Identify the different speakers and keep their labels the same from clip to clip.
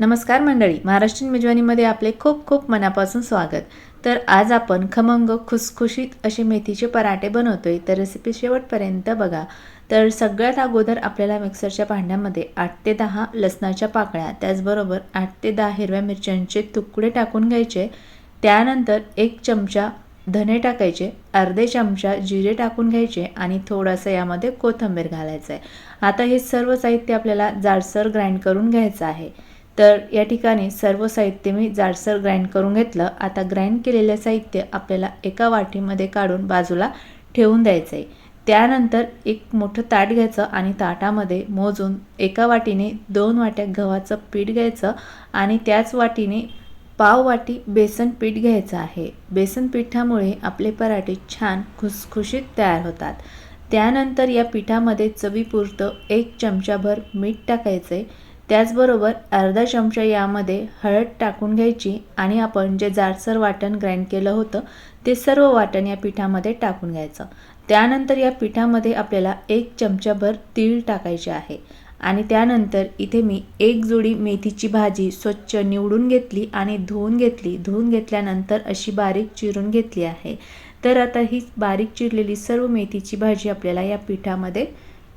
Speaker 1: नमस्कार मंडळी महाराष्ट्रीयन मेजवानीमध्ये आपले खूप खूप मनापासून स्वागत. तर आज आपण खमंग खुसखुशीत असे मेथीचे पराठे बनवतोय तर रेसिपी शेवटपर्यंत बघा. तर सगळ्यात अगोदर आपल्याला मिक्सरच्या भांड्यामध्ये आठ ते दहा लसणाच्या पाकळ्या त्याचबरोबर आठ ते दहा हिरव्या मिरच्यांचे तुकडे टाकून घ्यायचे. त्यानंतर एक चमचा धने टाकायचे अर्धे चमचा जिरे टाकून घ्यायचे आणि थोडंसं यामध्ये कोथिंबीर घालायचं आहे आता हे सर्व साहित्य आपल्याला जाडसर ग्राइंड करून घ्यायचं आहे. तर या ठिकाणी सर्व साहित्य मी जाडसर ग्राइंड करून घेतलं. आता ग्राइंड केलेलं साहित्य आपल्याला एका वाटीमध्ये काढून बाजूला ठेवून द्यायचं आहे त्यानंतर एक मोठं ताट घ्यायचं आणि ताटामध्ये मोजून एका वाटीने दोन वाट्या गव्हाचं पीठ घ्यायचं आणि त्याच वाटीने पाव वाटी बेसन पीठ घ्यायचं आहे. बेसन पिठामुळे आपले पराठे छान खुसखुशीत तयार होतात. त्यानंतर या पिठामध्ये चवीपुरतं एक चमचाभर मीठ टाकायचं आहे त्याचबरोबर अर्धा चमचा यामध्ये हळद टाकून घ्यायची आणि आपण जे जाडसर वाटण ग्राइंड केलं होतं ते सर्व वाटण या पिठामध्ये टाकून घ्यायचं. त्यानंतर या पिठामध्ये आपल्याला एक चमचाभर तीळ टाकायचे आहे आणि त्यानंतर इथे मी एक जोडी मेथीची भाजी स्वच्छ निवडून घेतली आणि धुवून घेतली. धुवून घेतल्यानंतर अशी बारीक चिरून घेतली आहे. तर आता ही बारीक चिरलेली सर्व मेथीची भाजी आपल्याला या पिठामध्ये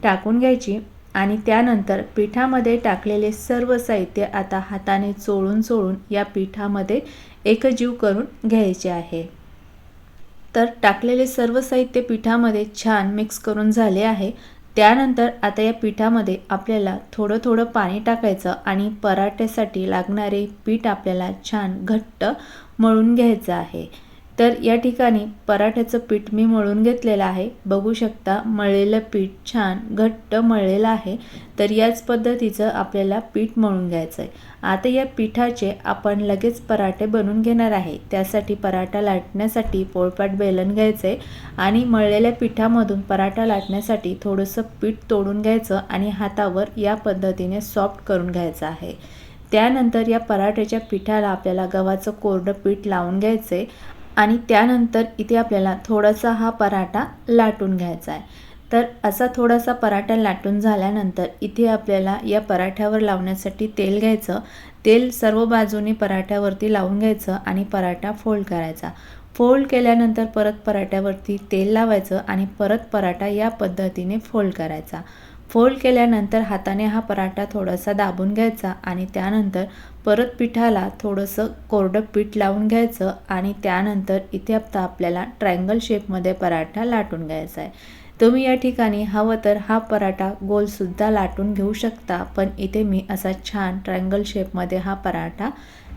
Speaker 1: टाकून घ्यायची. आणि त्यानंतर पिठामध्ये टाकलेले सर्व साहित्य आता हाताने चोळून चोळून या पिठामध्ये एकजीव करून घ्यायचे आहे. तर टाकलेले सर्व साहित्य पिठामध्ये छान मिक्स करून झाले आहे. त्यानंतर आता या पिठामध्ये आपल्याला थोडं थोडं पाणी टाकायचं आणि पराठ्यासाठी लागणारे पीठ आपल्याला छान घट्ट मळून घ्यायचं आहे. तर या ठिकाणी पराठ्याचं पीठ मी मळून घेतलेलं आहे. बघू शकता मळलेलं पीठ छान घट्ट मळलेलं आहे. तर याच पद्धतीचं आपल्याला पीठ मळून घ्यायचं आहे आता या पिठाचे आपण लगेच पराठे बनवून घेणार आहे. त्यासाठी पराठा लाटण्यासाठी पोळपाट बेलन घ्यायचं आहे आणि मळलेल्या पिठामधून पराठा लाटण्यासाठी थोडंसं पीठ तोडून घ्यायचं आणि हातावर या पद्धतीने सॉफ्ट करून घ्यायचं आहे. त्यानंतर या पराठ्याच्या पिठाला आपल्याला गव्हाचं कोरडं पीठ लावून घ्यायचं आहे आणि त्यानंतर इथे आपल्याला थोडासा हा पराठा लाटून घ्यायचा आहे. तर असा थोडासा पराठा लाटून झाल्यानंतर इथे आपल्याला या पराठ्यावर लावण्यासाठी तेल घ्यायचं. तेल सर्व बाजूने पराठ्यावरती लावून घ्यायचं आणि पराठा फोल्ड करायचा. फोल्ड केल्यानंतर परत पराठ्यावरती तेल लावायचं आणि परत पराठा या पद्धतीने फोल्ड करायचा. फोल्ड केल्यानंतर हाताने हा पराठा थोडासा दाबून घ्यायचा आणि त्यानंतर परत पिठाला थोडंसं कोरडं पीठ लावून घ्यायचं आणि त्यानंतर इथे आता आपल्याला ट्रँगल शेपमध्ये पराठा लाटून घ्यायचा आहे. तुम्ही या ठिकाणी हवं तर हा पराठा गोलसुद्धा लाटून घेऊ शकता पण इथे मी असा छान ट्रँगल शेपमध्ये हा पराठा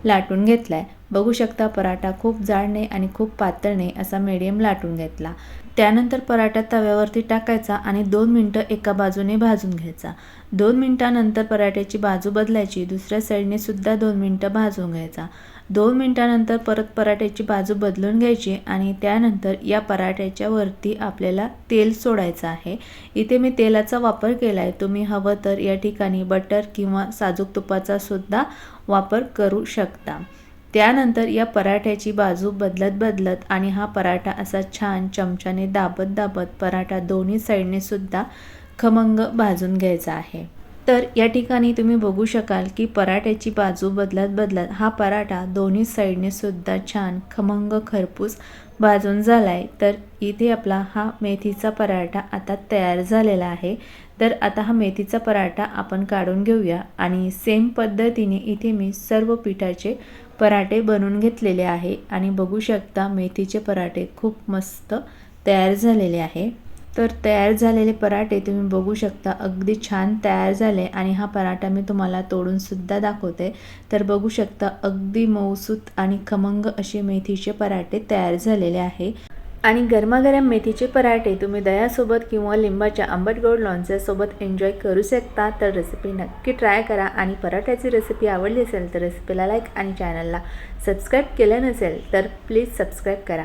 Speaker 1: लाटून घेतला आहे बघू शकता पराठा खूप जाड नाही आणि खूप पातळ नाही असा मीडियम लाटून घेतला. त्यानंतर पराठा तव्यावरती टाकायचा आणि दोन मिनटं एका बाजूने भाजून घ्यायचा. दोन मिनटानंतर पराठ्याची बाजू बदलायची. दुसऱ्या साईडने सुद्धा दोन मिनटं भाजून घ्यायचा. दोन मिनटानंतर परत पराठ्याची बाजू बदलून घ्यायची आणि त्यानंतर या पराठ्याच्या वरती आपल्याला तेल सोडायचं आहे. इथे मी तेलाचा वापर केला आहे तुम्ही हवं तर या ठिकाणी बटर किंवा साजूक तुपाचा सुद्धा वापर करू शकता. त्यानंतर या पराठ्याची बाजू बदलत बदलत आणि हा पराठा असा छान चमच्याने दाबत दाबत पराठा दोन्ही साईडने सुद्धा खमंग भाजून घ्यायचा आहे. तर या ठिकाणी तुम्ही बघू शकाल की पराठ्याची बाजू बदलत बदलत हा पराठा दोन्ही साईडने सुद्धा छान खमंग खरपूस भाजून झाला आहे तर इथे आपला हा मेथीचा पराठा आता तयार झालेला आहे. तर आता हा मेथीचा पराठा आपण काढून घेऊया आणि सेम पद्धतीने इथे मी सर्व पिठाचे पराठे बनवून घेतलेले आहे आणि बघू शकता मेथीचे पराठे खूप मस्त तयार झालेले आहे. तर तयार झालेले पराठे तुम्ही बघू शकता. अगदी छान तयार झाले आणि हा पराठा मी तुम्हाला तोडूनसुद्धा दाखवते. तर बघू शकता अगदी मऊसूत आणि खमंग असे मेथीचे पराठे तयार झालेले आहे. आणि गरमागरम मेथीचे पराठे तुम्ही दह्यासोबत किंवा लिंबाच्या आंबट गोड लोणच्यासोबत एन्जॉय करू शकता. तर रेसिपी नक्की ट्राय करा आणि पराठ्याची रेसिपी आवडली असेल तर रेसिपीला लाईक आणि चॅनलला सबस्क्राईब केलं नसेल तर प्लीज सबस्क्राईब करा.